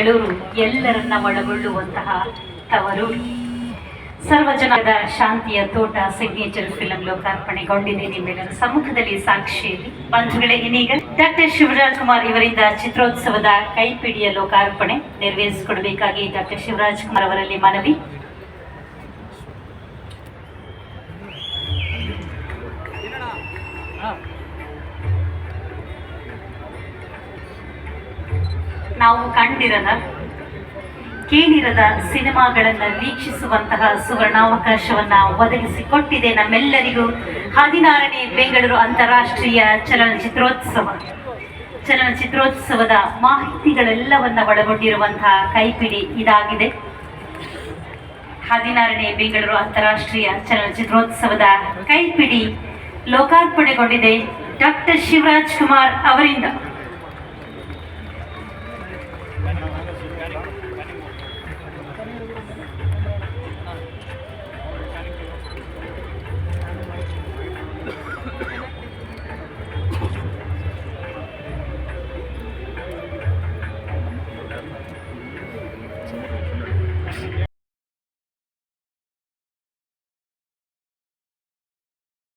ಬೆಳೂರು ಎಲ್ಲರನ್ನ ಒಳಗೊಳ್ಳುವಂತಹ ತವರೂರು ಸರ್ವಜನದ ಶಾಂತಿಯ ತೋಟ ಸಿಗ್ನೇಚರ್ ಫಿಲಂ ಲೋಕಾರ್ಪಣೆಗೊಂಡಿದೆ ನಿಮ್ಮೆಲ್ಲರ ಸಮ್ಮುಖದಲ್ಲಿ ಸಾಕ್ಷಿಯಲ್ಲಿ. ಬಂಧುಗಳೇ, ಇನ್ನೀಗ ಡಾಕ್ಟರ್ ಶಿವರಾಜ್ ಕುಮಾರ್ ಇವರಿಂದ ಚಿತ್ರೋತ್ಸವದ ಕೈಪಿಡಿಯ ಲೋಕಾರ್ಪಣೆ ನೆರವೇರಿಸಿಕೊಡಬೇಕಾಗಿ ಡಾಕ್ಟರ್ ಶಿವರಾಜ್ ಕುಮಾರ್ ಅವರಲ್ಲಿ ಮನವಿ. ನಾವು ಕಂಡಿರದ, ಕೇಳಿರದ ಸಿನಿಮಾಗಳನ್ನ ವೀಕ್ಷಿಸುವಂತಹ ಸುವರ್ಣಾವಕಾಶವನ್ನ ಒದಗಿಸಿಕೊಟ್ಟಿದೆ ನಮ್ಮೆಲ್ಲರಿಗೂ ಹದಿನಾರನೇ ಬೆಂಗಳೂರು ಅಂತಾರಾಷ್ಟ್ರೀಯ ಚಲನಚಿತ್ರೋತ್ಸವ. ಚಲನಚಿತ್ರೋತ್ಸವದ ಮಾಹಿತಿಗಳೆಲ್ಲವನ್ನ ಒಳಗೊಂಡಿರುವಂತಹ ಕೈಪಿಡಿ ಇದಾಗಿದೆ. ಹದಿನಾರನೇ ಬೆಂಗಳೂರು ಅಂತಾರಾಷ್ಟ್ರೀಯ ಚಲನಚಿತ್ರೋತ್ಸವದ ಕೈಪಿಡಿ ಲೋಕಾರ್ಪಣೆಗೊಂಡಿದೆ ಡಾಕ್ಟರ್ ಶಿವರಾಜ್ ಕುಮಾರ್ ಅವರಿಂದ. కానీ కానీ